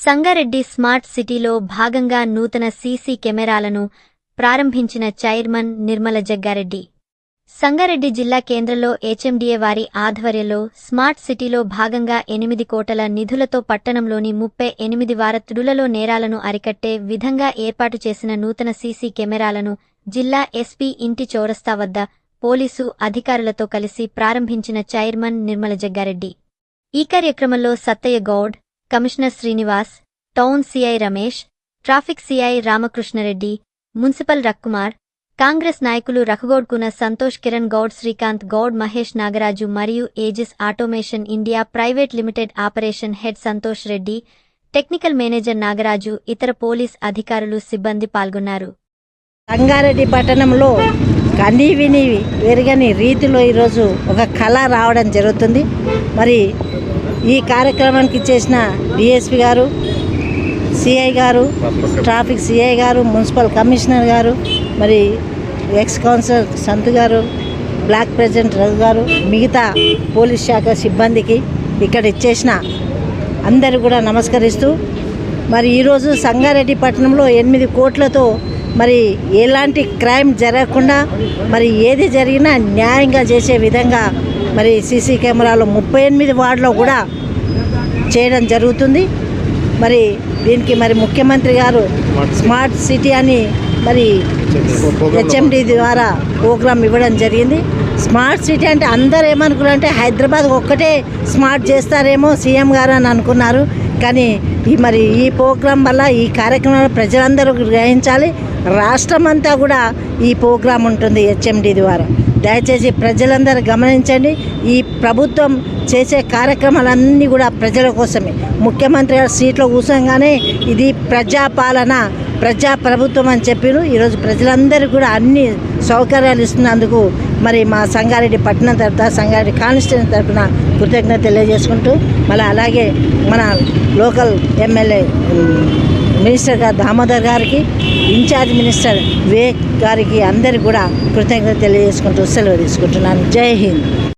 Sangareddy smart సిటీలో భాగంగా నూతన సీసీ కెమెరాలను ప్రారంభించిన చైర్మన్ నిర్మల జగ్గారెడ్డి. సంగారెడ్డి జిల్లా కేంద్రంలో హెచ్ఎండిఏ వారి ఆధ్వర్యంలో స్మార్ట్ సిటీలో భాగంగా ఎనిమిది కోటల నిధులతో పట్టణంలోని ముప్పై ఎనిమిది వారతుడులలో నేరాలను అరికట్టే విధంగా ఏర్పాటు చేసిన నూతన సీసీ కెమెరాలను జిల్లా ఎస్పీ ఇంటి చౌరస్తా వద్ద పోలీసు అధికారులతో కలిసి ప్రారంభించిన చైర్మన్ నిర్మల జగ్గారెడ్డి. ఈ కార్యక్రమంలో Sattaiah Goud commissioner Srinivas town CI Ramesh traffic CI Ramakrishnareddy municipal రక్కుమార్ Congress నాయకులు రఘుగౌడ్కున సంతోష్ కిరణ్ గౌడ్ శ్రీకాంత్ గౌడ్ మహేష్ నాగరాజు మరియు Aegis automation India private limited operation head Santosh Reddy technical manager Nagaraju ఇతర పోలీస్ అధికారులు సిబ్బంది పాల్గొన్నారు. రంగారెడ్డి పట్టణంలో కనీ విని వెరగని రీతిలో ఈరోజు ఒక కళ రావడం జరుగుతుంది. మరి ఈ కార్యక్రమానికి ఇచ్చేసిన డిఎస్పి గారు సిఐ గారు ట్రాఫిక్ సిఐ గారు మున్సిపల్ కమిషనర్ గారు మరి ఎక్స్ కౌన్సిలర్ సంతు గారు బ్లాక్ ప్రెసిడెంట్ రఘు గారు మిగతా పోలీస్ శాఖ సిబ్బందికి ఇక్కడ ఇచ్చేసిన అందరూ కూడా నమస్కరిస్తూ మరి ఈరోజు సంగారెడ్డి పట్టణంలో ఎనిమిది కోట్లతో మరి ఎలాంటి క్రైమ్ జరగకుండా మరి ఏది జరిగినా న్యాయంగా చేసే విధంగా మరి సీసీ కెమెరాలు ముప్పై ఎనిమిది వార్డులో కూడా చేయడం జరుగుతుంది. మరి దీనికి మరి ముఖ్యమంత్రి గారు స్మార్ట్ సిటీ అని మరి హెచ్ఎండి ద్వారా ప్రోగ్రామ్ ఇవ్వడం జరిగింది. స్మార్ట్ సిటీ అంటే అందరు ఏమనుకున్నారు అంటే హైదరాబాద్ ఒక్కటే స్మార్ట్ చేస్తారేమో సీఎం గారు అని అనుకున్నారు. కానీ ఈ మరి ఈ ప్రోగ్రాం వల్ల ఈ కార్యక్రమాలు ప్రజలందరూ గ్రహించాలి. రాష్ట్రం అంతా కూడా ఈ ప్రోగ్రాం ఉంటుంది హెచ్ఎండి ద్వారా. దయచేసి ప్రజలందరూ గమనించండి ఈ ప్రభుత్వం చేసే కార్యక్రమాలన్నీ కూడా ప్రజల కోసమే. ముఖ్యమంత్రి గారు సీట్లో కూర్చోగానే ఇది ప్రజాపాలన ప్రజా ప్రభుత్వం అని చెప్పారు. ఈరోజు ప్రజలందరూ కూడా అన్ని సౌకర్యాలు ఇస్తున్నందుకు మరి మా సంగారెడ్డి పట్టణం తరఫున సంగారెడ్డి కాన్స్టిట్యూన్స్ తరఫున కృతజ్ఞత తెలియజేసుకుంటూ మళ్ళీ అలాగే మన లోకల్ ఎమ్మెల్యే మినిస్టర్ గారు దామోదర్ గారికి ఇన్ఛార్జ్ మినిస్టర్ వివేక్ గారికి అందరికి కూడా కృతజ్ఞత తెలియజేసుకుంటూ సెలవు తీసుకుంటున్నాను. జై హింద్.